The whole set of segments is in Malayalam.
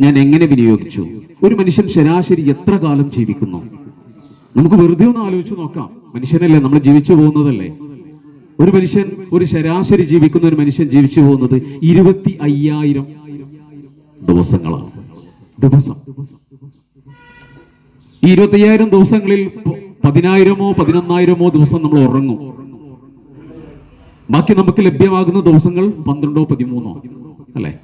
ഞാൻ എങ്ങനെ വിനിയോഗിച്ചു? ഒരു മനുഷ്യൻ ശരാശരി എത്ര കാലം ജീവിക്കുന്നു? നമുക്ക് വെറുതെ ഒന്ന് ആലോചിച്ചു നോക്കാം. മനുഷ്യനല്ലേ നമ്മൾ ജീവിച്ചു പോകുന്നതല്ലേ? ഒരു മനുഷ്യൻ ഒരു ശരാശരി ജീവിക്കുന്ന ഒരു മനുഷ്യൻ ജീവിച്ചു പോകുന്നത് ഇരുപത്തി അയ്യായിരം ദിവസങ്ങളാണ്. ദിവസം. ഈ ഇരുപത്തി അയ്യായിരം ദിവസങ്ങളിൽ പതിനായിരമോ പതിനൊന്നായിരമോ ദിവസം നമ്മൾ ഉറങ്ങും. ബാക്കി നമുക്ക് ലഭ്യമാകുന്ന ദിവസങ്ങൾ പന്ത്രണ്ടോ പതിമൂന്നോ അല്ലെ?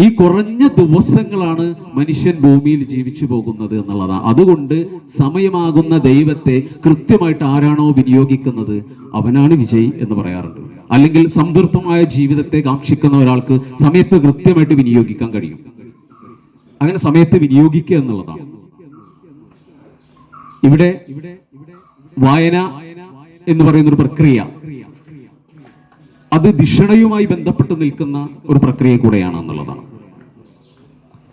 ഈ കുറഞ്ഞ ദിവസങ്ങളാണ് മനുഷ്യൻ ഭൂമിയിൽ ജീവിച്ചു പോകുന്നത് എന്നുള്ളതാണ് അതുകൊണ്ട് സമയമാകുന്ന ദൈവത്തെ കൃത്യമായിട്ട് ആരാണോ വിനിയോഗിക്കുന്നത് അവനാണ് വിജയ് എന്ന് പറയാറുണ്ട്. അല്ലെങ്കിൽ സംതൃപ്തമായ ജീവിതത്തെ കാക്ഷിക്കുന്ന ഒരാൾക്ക് സമയത്ത് കൃത്യമായിട്ട് വിനിയോഗിക്കാൻ കഴിയും. അങ്ങനെ സമയത്ത് വിനിയോഗിക്കുക എന്നുള്ളതാണ് ഇവിടെ വായന എന്ന് പറയുന്ന ഒരു പ്രക്രിയ. അത് ദിഷണയുമായി ബന്ധപ്പെട്ട് നിൽക്കുന്ന ഒരു പ്രക്രിയ കൂടെയാണ് എന്നുള്ളതാണ്.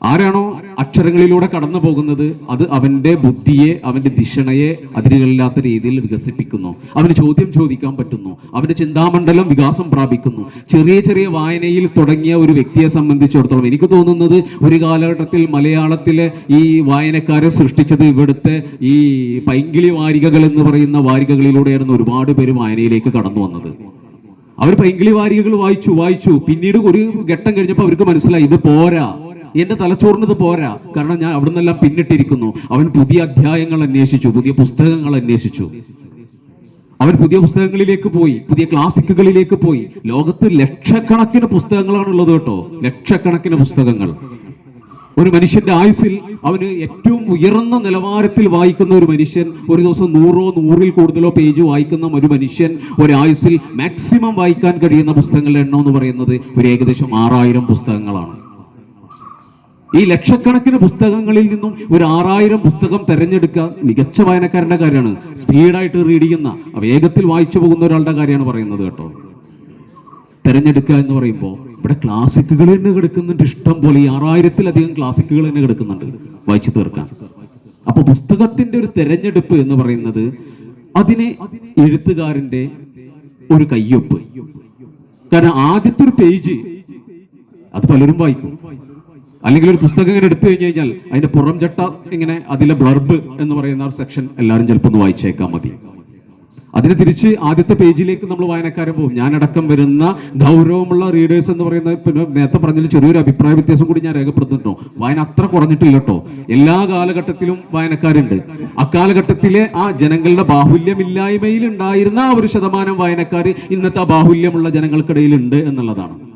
ആരാണോ അക്ഷരങ്ങളിലൂടെ കടന്നു പോകുന്നത് അത് അവന്റെ ബുദ്ധിയെ അവന്റെ ദിഷണയെ അതിരുകളില്ലാത്ത രീതിയിൽ വികസിപ്പിക്കുന്നു. അവന് ചോദ്യം ചോദിക്കാൻ പറ്റുന്നു. അവന്റെ ചിന്താമണ്ഡലം വികാസം പ്രാപിക്കുന്നു. ചെറിയ ചെറിയ വായനയിൽ തുടങ്ങിയ ഒരു വ്യക്തിയെ സംബന്ധിച്ചിടത്തോളം എനിക്ക് തോന്നുന്നത് ഒരു കാലഘട്ടത്തിൽ മലയാളത്തിലെ ഈ വായനക്കാരെ സൃഷ്ടിച്ചത് ഇവിടുത്തെ ഈ പൈങ്കിളി വാരികകൾ എന്ന് പറയുന്ന വാരികകളിലൂടെയായിരുന്നു ഒരുപാട് പേര് വായനയിലേക്ക് കടന്നു വന്നത്. അവർ പൈങ്കിളി വാരികകൾ വായിച്ചു വായിച്ചു. പിന്നീട് ഒരു ഘട്ടം കഴിഞ്ഞപ്പോൾ അവർക്ക് മനസ്സിലായി ഇത് പോരാ. എന്റെ തലച്ചോറിനത് പോരാ. കാരണം ഞാൻ അവിടെ നിന്നെല്ലാം പിന്നിട്ടിരിക്കുന്നു. അവൻ പുതിയ അധ്യായങ്ങൾ അന്വേഷിച്ചു പുതിയ പുസ്തകങ്ങൾ അന്വേഷിച്ചു. അവൻ പുതിയ പുസ്തകങ്ങളിലേക്ക് പോയി പുതിയ ക്ലാസിക്കുകളിലേക്ക് പോയി. ലോകത്ത് ലക്ഷക്കണക്കിന് പുസ്തകങ്ങളാണുള്ളത് കേട്ടോ. ലക്ഷക്കണക്കിന് പുസ്തകങ്ങൾ. ഒരു മനുഷ്യന്റെ ആയുസിൽ അവന് ഏറ്റവും ഉയർന്ന നിലവാരത്തിൽ വായിക്കുന്ന ഒരു മനുഷ്യൻ ഒരു ദിവസം നൂറോ നൂറിൽ കൂടുതലോ പേജ് വായിക്കുന്ന ഒരു മനുഷ്യൻ ഒരു മാക്സിമം വായിക്കാൻ കഴിയുന്ന പുസ്തകങ്ങളുടെ എണ്ണം എന്ന് പറയുന്നത് ഒരു ഏകദേശം ആറായിരം പുസ്തകങ്ങളാണ്. ഈ ലക്ഷക്കണക്കിന് പുസ്തകങ്ങളിൽ നിന്നും ഒരു ആറായിരം പുസ്തകം തെരഞ്ഞെടുക്കുക മികച്ച വായനക്കാരന്റെ കാര്യമാണ്. സ്പീഡായിട്ട് റീഡ് ചെയ്യുന്ന വേഗത്തിൽ വായിച്ചു പോകുന്ന ഒരാളുടെ കാര്യമാണ് പറയുന്നത് കേട്ടോ. തെരഞ്ഞെടുക്കുക എന്ന് പറയുമ്പോൾ ഇവിടെ ക്ലാസിക്കുകൾ തന്നെ കിടക്കുന്നുണ്ട്. ഇഷ്ടം പോലെ ഈ ആറായിരത്തിലധികം ക്ലാസിക്കുകൾ തന്നെ കിടക്കുന്നുണ്ട്. വായിച്ചു തീർക്കാൻ അപ്പൊ പുസ്തകത്തിന്റെ ഒരു തെരഞ്ഞെടുപ്പ് എന്ന് പറയുന്നത് അതിനെ എഴുത്തുകാരന്റെ ഒരു കയ്യൊപ്പ്. കാരണം ആദ്യത്തെ ഒരു പേജ് അത് പലരും വായിക്കും. അല്ലെങ്കിൽ ഒരു പുസ്തകം ഇങ്ങനെ എടുത്തു കഴിഞ്ഞു കഴിഞ്ഞാൽ അതിന്റെ പുറം ചട്ട ഇങ്ങനെ അതിലെ ബ്ലർബ് എന്ന് പറയുന്ന ആ സെക്ഷൻ എല്ലാവരും ചിലപ്പോൾ ഒന്ന് വായിച്ചേക്കാൻ മതി. അതിന് തിരിച്ച് ആദ്യത്തെ പേജിലേക്ക് നമ്മൾ വായനക്കാരൻ പോകും. ഞാനടക്കം വരുന്ന ഗൗരവമുള്ള റീഡേഴ്സ് എന്ന് പറയുന്ന പിന്നെ നേരത്തെ പറഞ്ഞതിൽ ചെറിയൊരു അഭിപ്രായ വ്യത്യാസം കൂടി ഞാൻ രേഖപ്പെടുത്തുന്നുണ്ടോ? വായന അത്ര കുറഞ്ഞിട്ടില്ല എല്ലാ കാലഘട്ടത്തിലും വായനക്കാരുണ്ട്. അക്കാലഘട്ടത്തിലെ ആ ജനങ്ങളുടെ ബാഹുല്യമില്ലായ്മയിൽ ഉണ്ടായിരുന്ന ആ ഒരു ശതമാനം വായനക്കാർ ഇന്നത്തെ ആ ബാഹുല്യമുള്ള ജനങ്ങൾക്കിടയിലുണ്ട് എന്നുള്ളതാണ്.